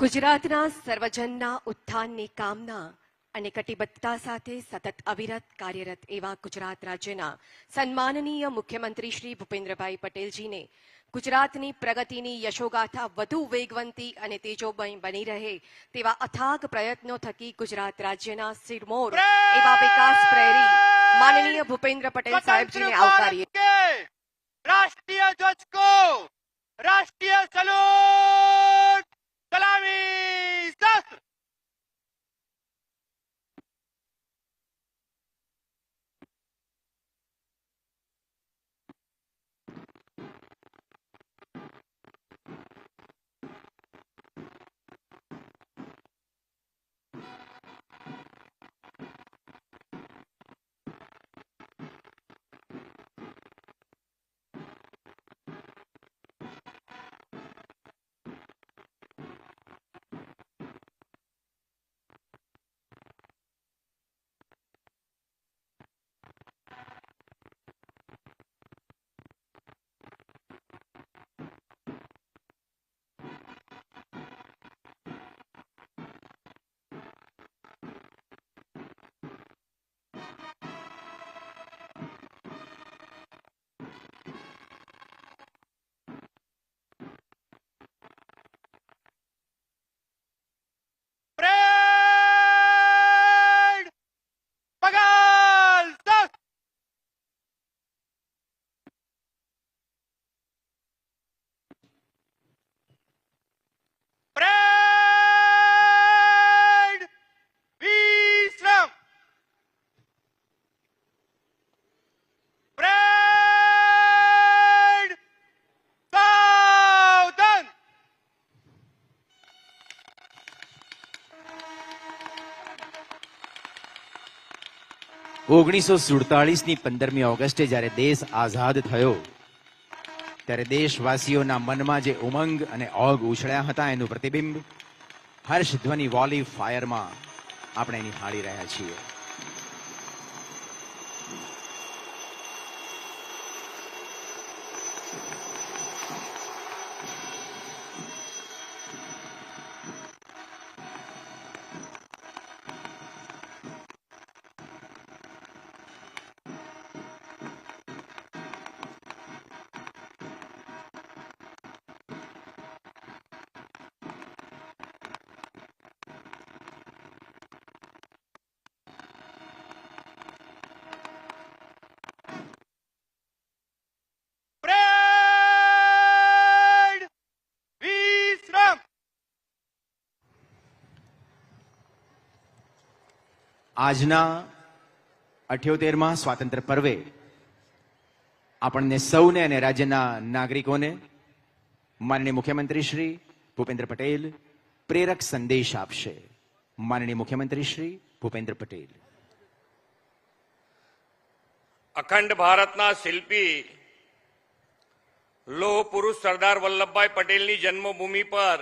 ગુજરાતના સર્વજનના ઉત્થાનની કામના અને કટિબદ્ધતા સાથે સતત અવિરત કાર્યરત એવા ગુજરાત રાજ્યના સન્માનનીય મુખ્યમંત્રી શ્રી ભૂપેન્દ્રભાઈ પટેલજીને ગુજરાતની પ્રગતિની યશોગાથા વધુ વેગવંતી અને તેજોમય બની રહે તેવા અથાગ પ્રયત્નો થકી ગુજરાત રાજ્યના સિરમોર એવા વિકાસ પ્રેરી માનનીય ભૂપેન્દ્ર પટેલ સાહેબજીને આવકારીએ. રાષ્ટ્રીય રાષ્ટ્રીય સલો ઓગણીસો સુડતાલીસની પંદરમી ઓગસ્ટે જ્યારે દેશ આઝાદ થયો, ત્યારે દેશવાસીઓના મનમાં જે ઉમંગ અને ઓગ ઉછળ્યા હતા, એનું પ્રતિબિંબ હર્ષધ્વનિ વોલી ફાયરમાં આપણે નિહાળી રહ્યા છીએ. આજના અઠ્યોતેરમાં સ્વાતંત્ર્ય પર્વે આપણને સૌને અને રાજ્યના નાગરિકોને માનનીય મુખ્યમંત્રી શ્રી ભૂપેન્દ્ર પટેલ પ્રેરક સંદેશ આપશે. માનનીય મુખ્યમંત્રી શ્રી ભૂપેન્દ્ર પટેલ. અખંડ ભારતના શિલ્પી લોહ પુરુષ સરદાર વલ્લભભાઈ પટેલની જન્મભૂમિ પર